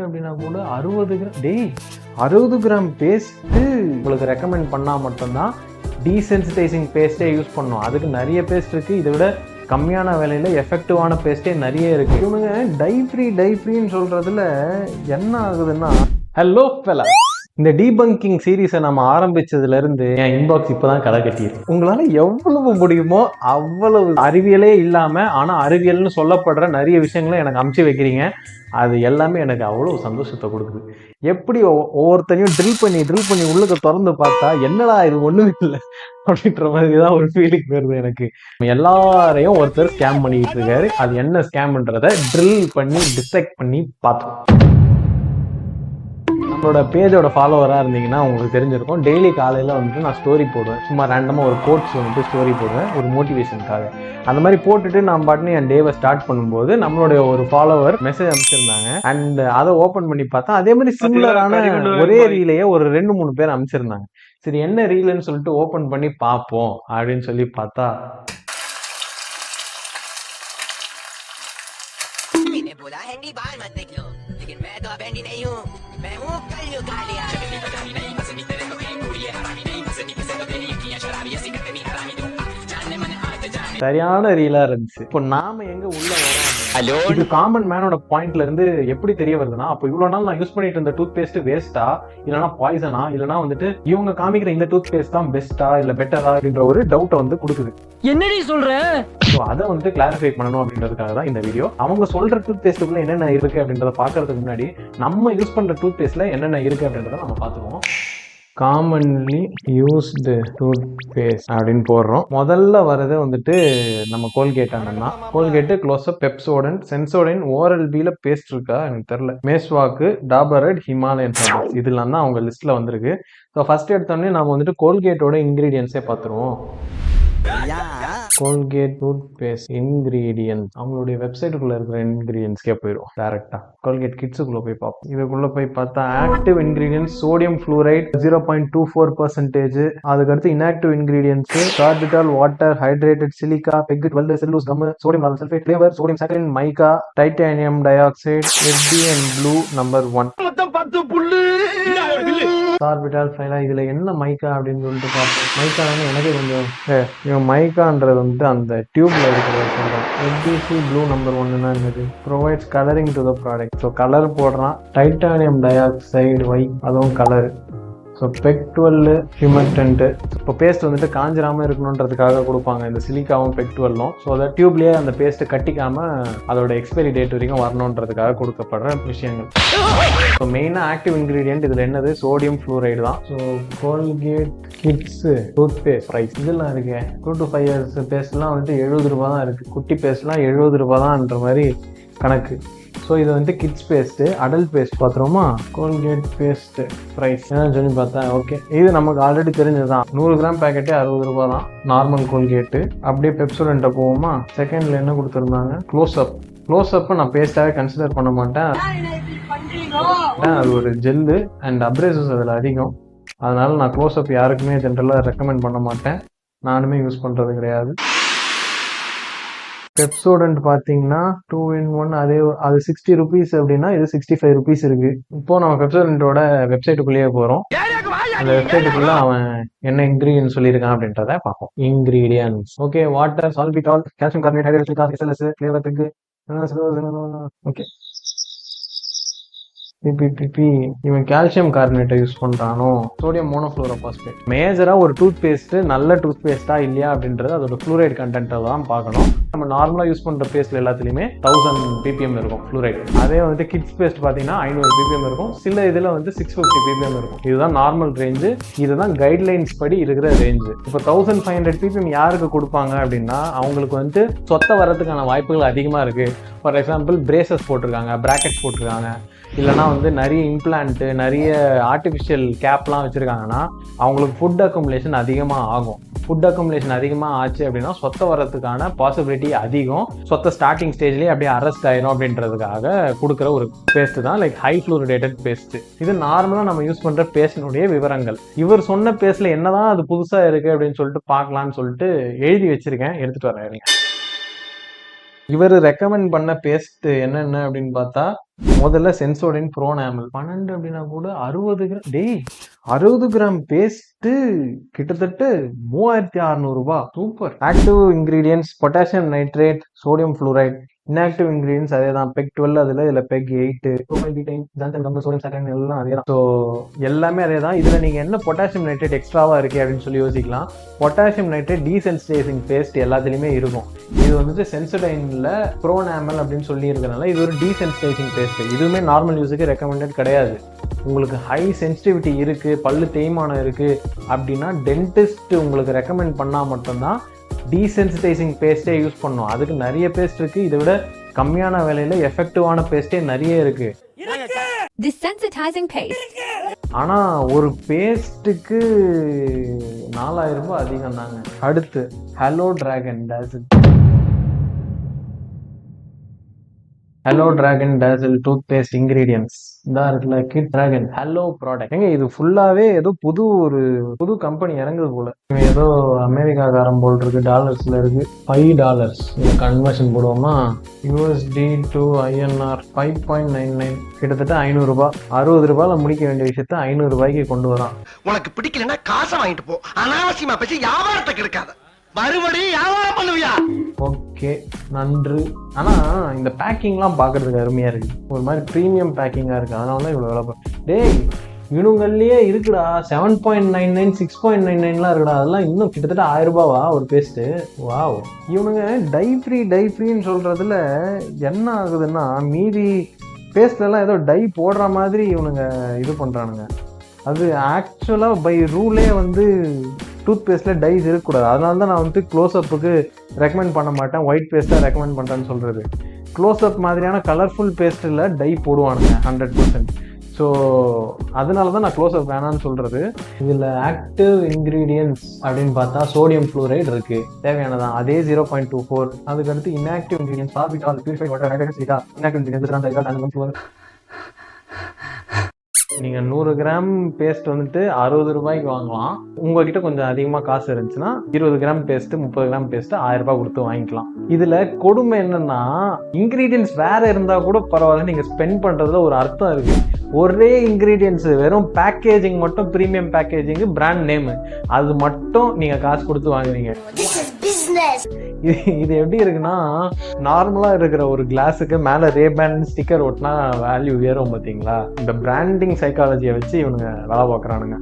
அப்படின்னா கூட அறுபது கிராம். டேய் அறுபது கிராம் பேஸ்ட்டு உங்களுக்கு ரெக்கமெண்ட் பண்ணால் மட்டும்தான் டீசென்சிடைசிங் பேஸ்ட்டே யூஸ் பண்ணணும். அதுக்கு நிறைய பேஸ்ட் இருக்குது இதை விட கம்மியான விலையில் எஃபெக்டிவான பேஸ்ட்டே நிறைய இருக்குது இவனுங்க டை ஃப்ரீ டை ஃப்ரீன்னு சொல்கிறதுல என்ன ஆகுதுன்னா ஹலோ ஃபெலா இந்த டீபங்கிங் சீரீஸை நம்ம ஆரம்பிச்சதுல இருந்து என் இன்பாக்ஸ் இப்பதான் களை கட்டியிருக்கு. உங்களால எவ்வளவு முடியுமோ அவ்வளவு அறிவியலே இல்லாம ஆனா அறிவியல்னு சொல்லப்படுற நிறைய விஷயங்களை எனக்கு அமுச்சு வைக்கிறீங்க. அது எல்லாமே எனக்கு அவ்வளோ சந்தோஷத்தை கொடுக்குது. எப்படி ஒ- ஒவ்வொருத்தரையும் ட்ரில் பண்ணி ட்ரில் பண்ணி உள்ளுக்க திறந்து பார்த்தா என்னடா இது ஒண்ணுமே இல்லை அப்படின்ற மாதிரி தான் ஒரு ஃபீலிங் வருது எனக்கு. எல்லாரையும் ஒருத்தர் ஸ்கேம் பண்ணிக்கிட்டு இருக்காரு. அது என்ன ஸ்கேம்ன்றத ட்ரில் பண்ணி டிசெக்ட் பண்ணி பார்த்தோம். நம்மளோட பேஜோட ஃபாலோவராக இருந்தீங்கன்னா உங்களுக்கு தெரிஞ்சிருக்கும். டெய்லி காலையில் வந்துட்டு நான் ஸ்டோரி போடுவேன். சும்மா ரேண்டமாக ஒரு கோட்ஸ் வந்துட்டு ஸ்டோரி போடுவேன். ஒரு மோட்டிவேஷனுக்காக அந்த மாதிரி போட்டுட்டு நான் பாட்டுன்னு என் டேவை ஸ்டார்ட் பண்ணும்போது நம்மளுடைய ஒரு ஃபாலோவர் மெசேஜ் அனுப்பிச்சிருந்தாங்க. அண்ட் அதை ஓப்பன் பண்ணி பார்த்தா அதே மாதிரி சிமிலரான ஒரே ரீலையே ஒரு ரெண்டு மூணு பேர் அனுப்பிச்சிருந்தாங்க. சரி என்ன ரீல்னு சொல்லிட்டு ஓப்பன் பண்ணி பார்ப்போம் அப்படின்னு சொல்லி பார்த்தா मत निकलो लेकिन मैं तो अब हैंडी नहीं हूँ मैं हूँ कल्लू कालिया சரியான ரீலா இருந்துச்சு இப்போ நாம எங்க உள்ள வரோம் हेलो இது காமன் மேனோட பாயிண்ட்ல இருந்து எப்படி தெரிய வருதுன்னா அப்போ இவ்வளவு நாள் நான் யூஸ் பண்ணிட்டு இருந்த டூத் பேஸ்ட் வேஸ்டா இல்லனா பாய்சனா இல்லனா வந்துட்டு இவங்க காமிக்கிற இந்த டூத் பேஸ்ட் தான் பெஸ்டா இல்ல பெட்டரா அப்படின்ற ஒரு டவுட்டை வந்து கொடுக்குது. என்னடி சொல்ற? ஸோ அதை வந்து கிளாரிஃபை பண்ணணும் அப்படின்றதுக்காக தான் இந்த வீடியோ அவங்க சொல்ற டூத் பேஸ்ட்டுக்குள்ள என்னென்ன இருக்கு அப்படின்றத பார்க்கறதுக்கு முன்னாடி நம்ம யூஸ் பண்ற டூத் பேஸ்ட்ல என்னென்ன இருக்கு அப்படின்றத நம்ம பார்த்துக்குவோம். காமன்லி யூஸ்டு டூத் பேஸ்ட் அப்படின்னு போடுறோம். முதல்ல வர்றது வந்துட்டு நம்ம கோல்கேட் அண்ணன் தான். Colgate Closeup Pepsodent Sensodyne oral பில பேஸ்ட் இருக்கா? எனக்கு தெரில மேஸ்வாக்கு டாபரட் ஹிமாலயன் ஃபேப்ரிக்ஸ் இதெல்லாம் தான் அவங்க லிஸ்ட்ல வந்திருக்கு. ஸோ ஃபர்ஸ்ட் எடுத்தோடனே நம்ம வந்துட்டு கோல்கேட்டோட இன்கிரீடியன்ஸே பார்த்துருவோம். கோல்கேட் டூத் பேஸ்ட் இன்கிரீடியன்ஸ் அவங்களுடைய வெப்சைட்டுக்குள்ள இருக்கிற இன்கிரீடியன்ஸ்க்கே போயிடும் டேரக்டா கோல்கேட் கிட்ஸுக்குள்ள போய் பார்ப்போம். இதுக்குள்ள போய் பார்த்தா active ingredients sodium fluoride zero point two four percentage அதுக்கடுத்து inactive ingredients கார்பிட்டால் water hydrated silica PEG twelve cellulose gum sodium sulphate flavour sodium saccharin mica titanium dioxide FD and blue number one orbital ஃபைலா இதில் என்ன மைக்கா அப்படின்னு சொல்லிட்டு பார்த்தேன் மைக்கானு எனக்கே கொஞ்சம் இவன் மைக்கான்றது வந்து அந்த டியூப்பில் இருக்கிறத சொல்கிறேன் எஃபிசி ப்ளூ நம்பர் ஒன்னுனா இருந்தது provides colouring to the product so colour போடுறான். டைட்டானியம் டை ஆக்சைடு ஒயிட் அதுவும் colour so PEG twelve humectant இப்போ பேஸ்ட் வந்துட்டு காஞ்சிராமல் இருக்கணுன்றதுக்காக கொடுப்பாங்க. இந்த சிலிக்காவும் பெக் டுவெல்லும் ஸோ அதை டியூப்லேயே அந்த பேஸ்ட்டு கட்டிக்காமல் அதோட எக்ஸ்பைரி டேட் வரைக்கும் வரணுன்றதுக்காக கொடுக்கப்படுற விஷயங்கள். ஸோ மெயினாக ஆக்டிவ் இன்க்ரீடியன்ட் இதில் என்னது? சோடியம் ஃப்ளூரைடு தான். So Colgate kids toothpaste price இதெல்லாம் இருக்குது டூ டு ஃபைவ் இயர்ஸ் பேஸ்ட்லாம் வந்துட்டு எழுபது ரூபா தான் இருக்குது குட்டி பேஸ்ட்லாம் எழுபது ரூபா தான்ன்ற மாதிரி கணக்கு. ஸோ இது வந்து கிட்ஸ் பேஸ்ட்டு அடல்ட் பேஸ்ட் பார்த்துருவோமா கோல்கேட் பேஸ்ட்டு ப்ரைஸ் என்னன்னு சொல்லி பார்த்தா ஓகே இது நமக்கு ஆல்ரெடி தெரிஞ்சது தான் நூறு கிராம் பேக்கெட்டே அறுபது ரூபா தான் நார்மல் கோல்கேட்டு அப்படியே பெப்சோடன்ட்ட போவோமா? செகண்டில் என்ன கொடுத்துருந்தாங்க? க்ளோஸ் அப் க்ளோஸ் அப்பை நான் பேஸ்ட்டாகவே கன்சிடர் பண்ண மாட்டேன். அது ஒரு ஜெல்லு அண்ட் அப்ரேசஸ் அதில் அதிகம். அதனால நான் க்ளோஸ் அப் யாருக்குமே ஜென்ரலாக ரெக்கமெண்ட் பண்ண மாட்டேன். நானுமே யூஸ் பண்ணுறது கிடையாது. பெப்சோடன்ட் பார்த்தீங்கன்னா டூ இன் ஒன் அதே அது சிக்ஸ்டி ருபீஸ் அப்படின்னா இது சிக்ஸ்டி ஃபைவ் ருபீஸ் இருக்கு. இப்போ நம்ம பெப்சோடன்ட்டோட வெப்சைட்டுக்குள்ளேயே போகிறோம் அந்த வெப்சைட்டுக்குள்ள அவன் என்ன இன்கிரீடியன்ஸ் சொல்லியிருக்கான் அப்படின்றத பார்ப்போம். Ingredients okay water sorbitol calcium carbonate hydrate SLS ஃப்ளேவருக்கு okay பிபிபிபி இவன் கால்சியம் கார்பனேட்டை யூஸ் பண்றானோ? சோடியம் மோனோஃப்ளோரோபாஸ்பேட் மேஜரா ஒரு டூத் பேஸ்ட் நல்ல டூத் பேஸ்டா இல்லையா அப்படின்றது அதோட ஃப்ளூரைட் கண்டென்ட்டை தான் பார்க்கணும். நம்ம நார்மலாக யூஸ் பண்ணுற பேஸ்ட்ல எல்லாத்துலேயுமே தௌசண்ட் பிபிஎம் இருக்கும் ஃப்ளூரைட் அதே வந்து கிட்ஸ் பேஸ்ட் பார்த்தீங்கன்னா ஐநூறு பிபிஎம் இருக்கும். சில இதில் வந்து சிக்ஸ் ஃபிஃப்டி பிபிஎம் இருக்கும். இதுதான் நார்மல் ரேஞ்சு இதுதான் கைட்லைன்ஸ் படி இருக்கிற ரேஞ்சு இப்போ தௌசண்ட் ஃபைவ் ஹண்ட்ரட் பிபிஎம் யாருக்கு கொடுப்பாங்க அப்படின்னா அவங்களுக்கு வந்து சொத்த வரதுக்கான வாய்ப்புகள் அதிகமாக இருக்கு. ஃபார் எக்ஸாம்பிள் பிரேசஸ் போட்டிருக்காங்க பிராக்கெட்ஸ் போட்டிருக்காங்க. இல்லைனா வந்து நிறைய இம்ப்ளான்ட்டு நிறைய ஆர்டிஃபிஷியல் கேப்லாம் வச்சுருக்காங்கன்னா அவங்களுக்கு ஃபுட் அக்குமுலேஷன் அதிகமாக ஆகும். ஃபுட் அக்குமுலேஷன் அதிகமாக ஆச்சு அப்படின்னா சொத்த வரதுக்கான பாசிபிலிட்டி அதிகம். சொத்த ஸ்டார்டிங் ஸ்டேஜ்லேயே அப்படியே அரெஸ்ட் ஆயிரும் அப்படின்றதுக்காக கொடுக்குற ஒரு பேஸ்ட் தான் லைக் ஹை ஃப்ளூரிடேட்டட் பேஸ்ட் இது நார்மலாக நம்ம யூஸ் பண்ணுற பேஸ்டினுடைய விவரங்கள். இவர் சொன்ன பேஸ்ட்ல என்னதான் அது புதுசாக இருக்குது அப்படின்னு சொல்லிட்டு பார்க்கலான்னு சொல்லிட்டு எழுதி வச்சிருக்கேன். எடுத்துகிட்டு வரேன் இவர் ரெக்கமெண்ட் பண்ண பேஸ்ட் என்னென்ன அப்படின்னு பார்த்தா முதல்ல சென்சோடின் ப்ரோனாமல் பன்னெண்டு அப்படின்னா கூட அறுபது டேய் அறுபது கிராம் பேஸ்ட்டு கிட்டத்தட்ட மூவாயிரத்தி அறநூறுபா super active ingredients potassium nitrate sodium fluoride inactive ingredients அதே தான். பெக் டுவெல் அதில் இதில் பெக் எயிட்டு சோடியம் சக்கரை எல்லாம் அதே தான். ஸோ எல்லாமே அதே தான். இதில் நீங்கள் என்ன பொட்டாசியம் நைட்ரேட் எக்ஸ்ட்ராவாக இருக்கே அப்படின்னு சொல்லி யோசிக்கலாம். பொட்டாசியம் நைட்ரேட் டீசென்சிடைசிங் பேஸ்ட் எல்லாத்துலேயுமே இருக்கும். இது வந்துட்டு சென்சடைனில் ப்ரோனாமல் அப்படின்னு சொல்லி இருக்கிறனால இது ஒரு டீசென்சிடைசிங் பேஸ்ட் இதுவுமே நார்மல் யூஸுக்கு ரெக்கமெண்டட் கிடையாது. உங்களுக்கு ஹை சென்சிட்டிவிட்டி இருக்குது பல்லு தேய்மானம் இருக்குது அப்படின்னா டென்டிஸ்ட் உங்களுக்கு ரெக்கமெண்ட் பண்ணால் மட்டும்தான் டீசென்சிடைசிங் பேஸ்ட்டே யூஸ் பண்ணணும். அதுக்கு நிறைய பேஸ்ட் இருக்குது இதை விட கம்மியான விலையில எஃபெக்டிவான பேஸ்ட்டே நிறைய paste. ஆனால் ஒரு பேஸ்ட்டுக்கு நாலாயிரம் ரூபாய் அதிகம் தாங்க அடுத்து ஹலோ டிராகன் டேசில் ஹலோ டிராகன் டேசில் டூத் பேஸ்ட் இன்கிரீடியன்ஸ் இதான் இருக்குல்ல கிட் டிராகன் ஹலோ ப்ராடக்ட் ஏங்க இது ஃபுல்லாவே ஏதோ புது ஒரு புது கம்பெனி இறங்குது போல. இவன் ஏதோ அமெரிக்காக்காரன் போல் இருக்கு டாலர்ஸ்ல இருக்கு. ஃபைவ் டாலர்ஸ் கன்வர்ஷன் போடுவோமா? USD to INR five point nine nine கிட்டத்தட்ட ஐநூறுரூபா அறுபது ரூபாயில முடிக்க வேண்டிய விஷயத்த ஐநூறு ரூபாய்க்கு கொண்டு வரான். உனக்கு பிடிக்கலன்னா காசை வாங்கிட்டு போ. அனாவசியமா பேசி வியாபாரத்தை கிடைக்காத. மறுபடியும் வியாபாரம் பண்ணுவியா? ஓகே நன்று. ஆனால் இந்த பேக்கிங்லாம் பார்க்கறதுக்கு அருமையாக இருக்குது ஒரு மாதிரி ப்ரீமியம் பேக்கிங்காக இருக்குது அதனால தான் இவ்வளோ விலை டேய் இவனுங்கள்லேயே இருக்குடா. Seven point nine nine six point nine நைன்லாம் இருக்குடா. அதெல்லாம் இன்னும் கிட்டத்தட்ட ஆயிரரூபாவா ஒரு பேஸ்ட்டு வாவ் இவனுங்க டை ஃப்ரீ டை ஃப்ரீன்னு சொல்கிறதுல என்ன ஆகுதுன்னா மீதி பேஸ்ட்லலாம் ஏதோ டை போடுற மாதிரி இவனுங்க இது பண்ணுறானுங்க அது ஆக்சுவலாக பை ரூலே வந்து டூத் பேஸ்ட்டில் டைஸ் இருக்கக்கூடாது. அதனால தான் நான் வந்து க்ளோஸ்அப்புக்கு ரெக்கமெண்ட் பண்ண மாட்டேன். ஒயிட் பேஸ்ட்டாக ரெக்கமெண்ட் பண்ணுறேன்னு சொல்கிறது க்ளோஸ்அப் மாதிரியான கலர்ஃபுல் பேஸ்ட்டில் டை போடுவானுங்க ஹண்ட்ரட் பர்சன்ட் ஸோ அதனால தான் நான் க்ளோஸ்அப் வேணான்னு சொல்கிறது இதில் ஆக்டிவ் இன்க்ரீடியன்ஸ் அப்படின்னு பார்த்தா சோடியம் ஃப்ளூரைட் இருக்குது தேவையானதான் அதே ஜீரோ பாயிண்ட் டூ ஃபோர் அதுக்கடுத்து inactive ingredients பார்பிட்டால் purified water hydrate inactive ingredients நீங்கள் நூறு கிராம் பேஸ்ட் வந்துட்டு அறுபது ரூபாய்க்கு வாங்கலாம். உங்ககிட்ட கொஞ்சம் அதிகமாக காசு இருந்துச்சுன்னா இருபது கிராம் பேஸ்ட் முப்பது கிராம் பேஸ்ட் ஆயிரம் ரூபாய் கொடுத்து வாங்கிக்கலாம். இதில் கொடுமை என்னன்னா இன்க்ரீடியன்ஸ் வேற இருந்தால் கூட பரவாயில்ல நீங்கள் ஸ்பெண்ட் பண்ணுறதுல ஒரு அர்த்தம் இருக்கு. ஒரே இன்க்ரீடியன்ஸ் வெறும் பேக்கேஜிங் மட்டும் ப்ரீமியம் பேக்கேஜிங் பிராண்ட் நேமு அது மட்டும் நீங்கள் காசு கொடுத்து வாங்குவீங்க இது இது எப்படி இருக்குன்னா நார்மலாக இருக்கிற ஒரு கிளாஸுக்கு மேலே ரேபேன் ஸ்டிக்கர் ஒட்டினா வேல்யூ உயரும் பார்த்தீங்களா இந்த பிராண்டிங் சைக்காலஜியை வச்சு இவனுங்க வேலை பார்க்குறானுங்க.